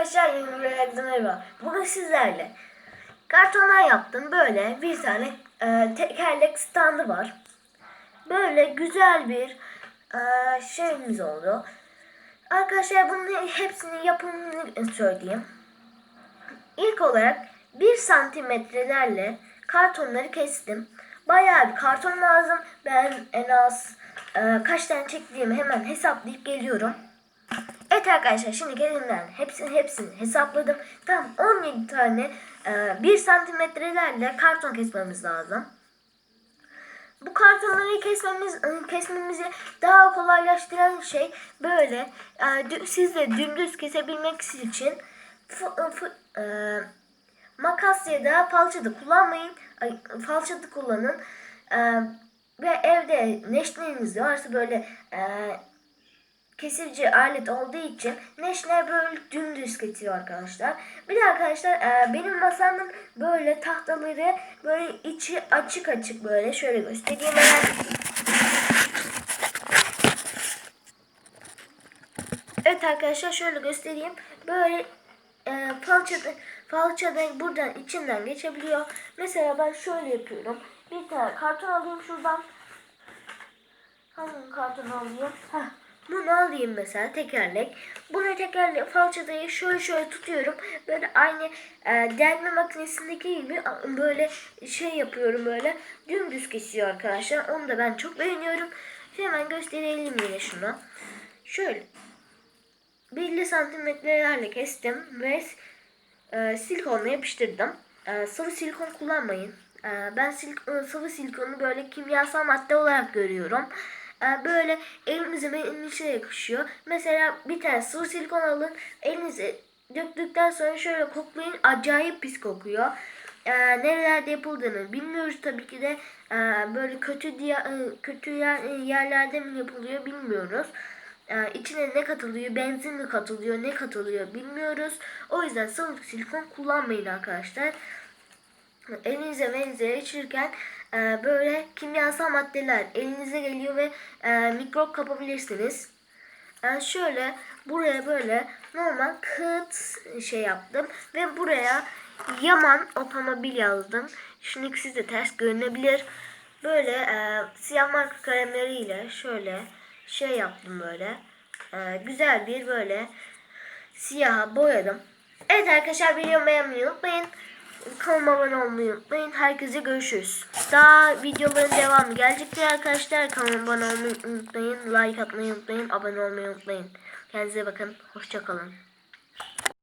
arkadaşlar herkese merhaba. Bugün sizlerle kartonlar yaptım. Böyle bir tane e, tekerlek standı var. Böyle güzel bir e, şeyimiz oldu. Arkadaşlar bunun hepsinin yapımını söyleyeyim. İlk olarak 1 santimetrelerle kartonları kestim. Bayağı bir karton lazım. Ben en az e, kaç tane çektiğimi hemen hesaplayıp geliyorum. Evet arkadaşlar şimdi elimden hepsini hepsini hesapladım. Tam 17 tane e, 1 santimetrelerle karton kesmemiz lazım. Bu kartonları kesmemiz e, kesmemizi daha kolaylaştıran şey böyle e, siz de dümdüz kesebilmek için f- f- e, makas ya da falçata kullanmayın. Ay, falçata kullanın. E, ve evde neşteriniz varsa böyle e, kesici alet olduğu için neşter böyle dümdüz kesiyor arkadaşlar. Bir de arkadaşlar e, benim masamın böyle tahtaları böyle içi açık açık böyle şöyle göstereyim hemen. Evet arkadaşlar şöyle göstereyim. Böyle e, falçada, falçada buradan içinden geçebiliyor. Mesela ben şöyle yapıyorum. Bir tane karton alayım şuradan. Hangi karton alayım? Heh, bunu alayım mesela tekerlek. Bunu tekerlek falçatayı şöyle şöyle tutuyorum. Böyle aynı e, delme makinesindeki gibi böyle şey yapıyorum böyle. Dümdüz kesiyor arkadaşlar. Onu da ben çok beğeniyorum. Hemen gösterelim yine şunu. Şöyle belli santimetrelerle kestim ve e, silikonla yapıştırdım. E, sıvı silikon kullanmayın. E, ben silik- e, sıvı silikonu böyle kimyasal madde olarak görüyorum. E, böyle elimize benim içine yakışıyor. Mesela bir tane sıvı silikon alın. Elinize döktükten sonra şöyle koklayın. Acayip pis kokuyor. E, nerelerde yapıldığını bilmiyoruz tabii ki de. E, böyle kötü diye e, kötü yer, yerlerde mi yapılıyor bilmiyoruz. Ee, içine ne katılıyor, benzin mi katılıyor, ne katılıyor bilmiyoruz. O yüzden sıvı silikon kullanmayın arkadaşlar. Elinize elinize geçirirken e, böyle kimyasal maddeler elinize geliyor ve e, mikrop kapabilirsiniz. Yani şöyle buraya böyle normal kağıt şey yaptım ve buraya Yaman otomobil yazdım. Şimdi size ters görünebilir. Böyle e, siyah marka kalemleriyle şöyle şey yaptım böyle. E, güzel bir böyle siyaha boyadım. Evet arkadaşlar videomu beğenmeyi unutmayın. Kanalıma abone olmayı unutmayın. Herkese görüşürüz. Daha videoların devamı gelecektir arkadaşlar. Kanalıma abone olmayı unutmayın. Like atmayı unutmayın. Abone olmayı unutmayın. Kendinize bakın. Hoşçakalın.